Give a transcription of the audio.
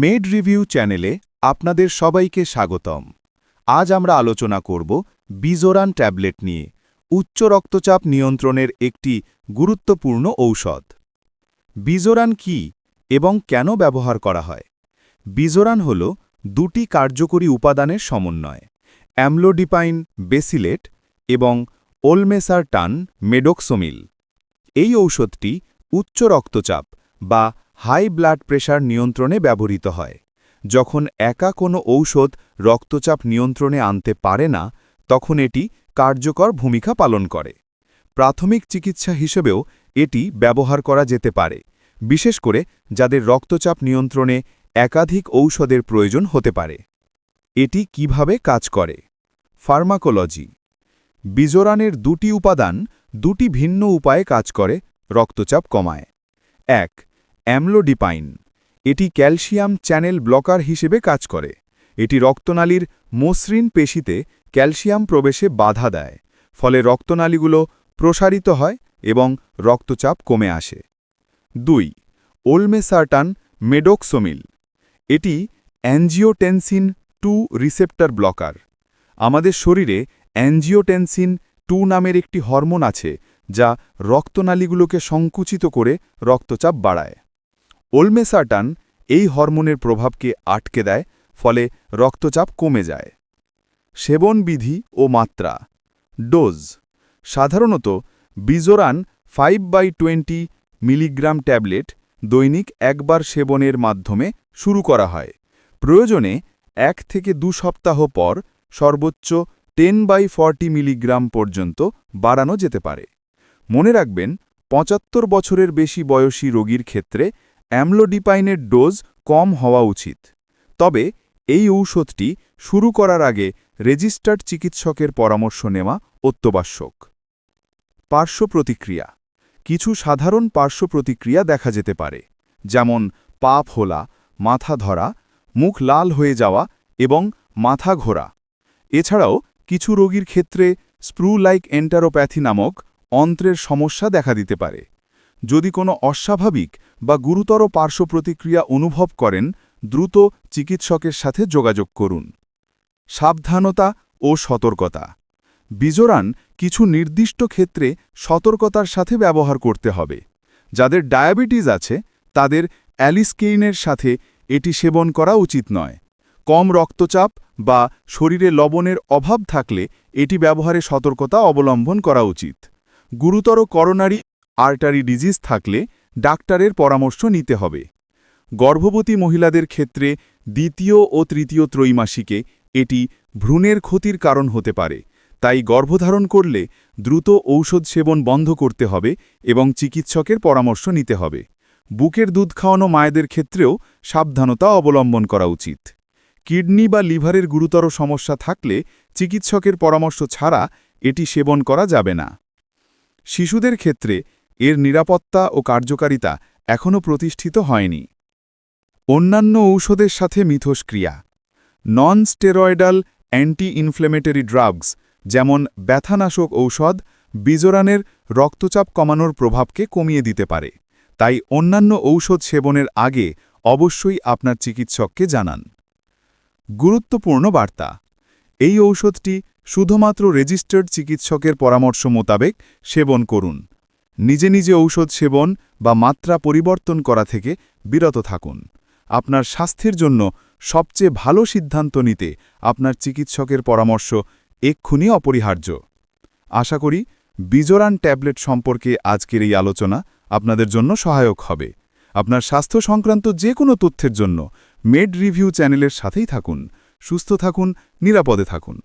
Made review চ্যানেলে আপনাদের সবাইকে স্বাগতম। আজ আমরা আলোচনা করব বিজোরান ট্যাবলেট নিয়ে, উচ্চ রক্তচাপ নিয়ন্ত্রণের একটি গুরুত্বপূর্ণ ঔষধ। বিজোরান কি এবং কেন ব্যবহার করা হয়? বিজোরান হল দুটি কার্যকরী উপাদানের সমন্বয়, অ্যামলোডিপাইন বেসিলেট এবং ওলমেসার টান মেডোক্সোমিল। এই ঔষধটি উচ্চ রক্তচাপ বা হাই ব্লাড প্রেশার নিয়ন্ত্রণে ব্যবহৃত হয়। যখন একা কোনো ঔষধ রক্তচাপ নিয়ন্ত্রণে আনতে পারে না, তখন এটি কার্যকর ভূমিকা পালন করে। প্রাথমিক চিকিৎসা হিসেবেও এটি ব্যবহার করা যেতে পারে, বিশেষ করে যাদের রক্তচাপ নিয়ন্ত্রণে একাধিক ঔষধের প্রয়োজন হতে পারে। এটি কীভাবে কাজ করে? ফার্মাকোলজি। বিজোরানের দুটি উপাদান দুটি ভিন্ন উপায়ে কাজ করে, রক্তচাপ কমায়। এক অ্যামলোডিপাইন। এটি ক্যালসিয়াম চ্যানেল ব্লকার হিসেবে কাজ করে। এটি রক্তনালীর মসৃণ পেশিতে ক্যালসিয়াম প্রবেশে বাধা দেয়, ফলে রক্তনালীগুলো প্রসারিত হয় এবং রক্তচাপ কমে আসে। দুই, ওলমেসার্টান মেডোক্সোমিল। এটি অ্যাঞ্জিওটেনসিন টু রিসেপ্টর ব্লকার। আমাদের শরীরে অ্যাঞ্জিওটেনসিন টু নামের একটি হরমোন আছে যা রক্তনালীগুলোকে সংকুচিত করে রক্তচাপ বাড়ায়। ওলমেসাটান এই হরমোনের প্রভাবকে আটকে দেয়, ফলে রক্তচাপ কমে যায়। সেবনবিধি ও মাত্রা। ডোজ। সাধারণত বিজোরান five by twenty milligram tablet দৈনিক একবার সেবনের মাধ্যমে শুরু করা হয়। প্রয়োজনে এক থেকে দু সপ্তাহ পর সর্বোচ্চ টেন বাই ফর্টি মিলিগ্রাম পর্যন্ত বাড়ানো যেতে পারে। মনে রাখবেন, পঁচাত্তর বছরের বেশি বয়সী রোগীর ক্ষেত্রে অ্যামলোডিপাইনের ডোজ কম হওয়া উচিত। তবে এই ঔষধটি শুরু করার আগে রেজিস্টার্ড চিকিৎসকের পরামর্শ নেওয়া অত্যাবশ্যক। পার্শ্ব প্রতিক্রিয়া। কিছু সাধারণ পার্শ্ব প্রতিক্রিয়া দেখা যেতে পারে, যেমন পা ফোলা মাথা ধরা, মুখ লাল হয়ে যাওয়া এবং মাথা ঘোরা। এছাড়াও কিছু রোগীর ক্ষেত্রে স্প্রু লাইক এন্টারোপ্যাথি নামক অন্ত্রের সমস্যা দেখা দিতে পারে। যদি কোনো অস্বাভাবিক বা গুরুতর পার্শ্ব প্রতিক্রিয়া অনুভব করেন, দ্রুত চিকিৎসকের সাথে যোগাযোগ করুন। সাবধানতা ও সতর্কতা। বিজোরান কিছু নির্দিষ্ট ক্ষেত্রে সতর্কতার সাথে ব্যবহার করতে হবে। যাদের ডায়াবেটিস আছে, তাদের অ্যালিস্কেইনের সাথে এটি সেবন করা উচিত নয়। কম রক্তচাপ বা শরীরে লবণের অভাব থাকলে এটি ব্যবহারে সতর্কতা অবলম্বন করা উচিত। গুরুতর করোনারি আর্টারি ডিজিজ থাকলে ডাক্তারের পরামর্শ নিতে হবে। গর্ভবতী মহিলাদের ক্ষেত্রে দ্বিতীয় ও তৃতীয় ত্রৈমাসিকে এটি ভ্রূণের ক্ষতির কারণ হতে পারে, তাই গর্ভধারণ করলে দ্রুত ঔষধ সেবন বন্ধ করতে হবে এবং চিকিৎসকের পরামর্শ নিতে হবে। বুকের দুধ খাওয়ানো মায়েদের ক্ষেত্রেও সাবধানতা অবলম্বন করা উচিত। কিডনি বা লিভারের গুরুতর সমস্যা থাকলে চিকিৎসকের পরামর্শ ছাড়া এটি সেবন করা যাবে না। শিশুদের ক্ষেত্রে এর নিরাপত্তা ও কার্যকারিতা এখনও প্রতিষ্ঠিত হয়নি। অন্যান্য ঔষধের সাথে মিথস্ক্রিয়া non steroidal anti inflammatory drugs, যেমন ব্যথানাশক ঔষধ, বিজোরানের রক্তচাপ কমানোর প্রভাবকে কমিয়ে দিতে পারে। তাই অন্যান্য ঔষধ সেবনের আগে অবশ্যই আপনার চিকিৎসককে জানান। গুরুত্বপূর্ণ বার্তা, এই ঔষধটি শুধুমাত্র রেজিস্টার্ড চিকিৎসকের পরামর্শ মোতাবেক সেবন করুন। নিজে নিজে ঔষধ সেবন বা মাত্রা পরিবর্তন করা থেকে বিরত থাকুন। আপনার স্বাস্থ্যের জন্য সবচেয়ে ভালো সিদ্ধান্ত নিতে আপনার চিকিৎসকের পরামর্শ এক্ষুনি অপরিহার্য। আশা করি বিজোরান ট্যাবলেট সম্পর্কে আজকের এই আলোচনা আপনাদের জন্য সহায়ক হবে। আপনার স্বাস্থ্য সংক্রান্ত যে কোনো তথ্যের জন্য মেড রিভিউ চ্যানেলের সাথেই থাকুন। সুস্থ থাকুন, নিরাপদে থাকুন।